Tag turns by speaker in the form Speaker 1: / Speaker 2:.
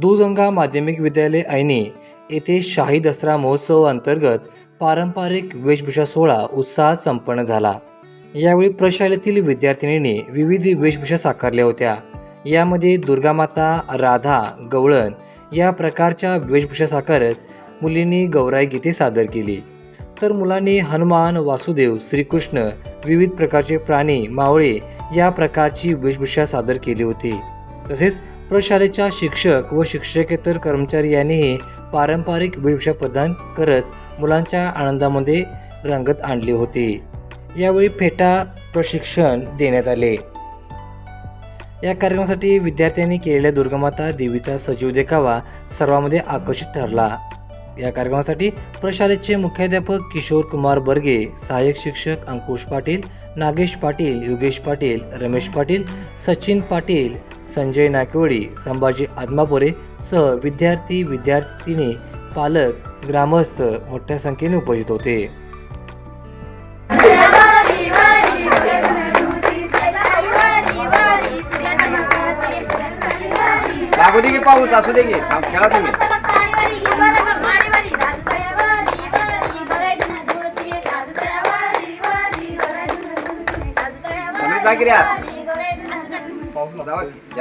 Speaker 1: दुगंगा माध्यमिक विद्यालय ऐने येथे शाही दसरा महोत्सव अंतर्गत पारंपरिक वेशभूषा सोहळा उत्साहात संपन्न झाला. यावेळी प्रशालेतील विद्यार्थिनींनी विविध वेशभूषा साकारल्या होत्या. यामध्ये दुर्गामाता राधा गवळण या प्रकारच्या वेशभूषा साकारत मुलींनी गौराई गीते सादर केली. तर मुलांनी हनुमान वासुदेव श्रीकृष्ण विविध प्रकारचे प्राणी मावळे या प्रकारची वेशभूषा सादर केली होती. तसेच प्रशालेच्या शिक्षक व शिक्षकेतर कर्मचारी यांनीही पारंपरिक वेशभूषा प्रदान करत मुलांच्या आनंदामध्ये रंगत आणली होती. यावेळी फेटा प्रशिक्षण देण्यात आले. या कार्यक्रमासाठी विद्यार्थ्यांनी केलेल्या दुर्गमाता देवीचा सजीव देखावा सर्वांमध्ये आकर्षित ठरला. या कार्यक्रमासाठी प्रशालेचे मुख्याध्यापक किशोर कुमार बर्गे सहाय्यक शिक्षक अंकुश पाटील नागेश पाटील योगेश पाटील रमेश पाटील सचिन पाटील संजय नाकेवडी संभाजी आदमापुरे सह विद्यार्थी विद्यार्थिनी पालक ग्रामस्थ मोठ्या संख्येने उपस्थित होते.
Speaker 2: लागू दे की पाऊस असू दे की. खेळा तुम्ही. 把咱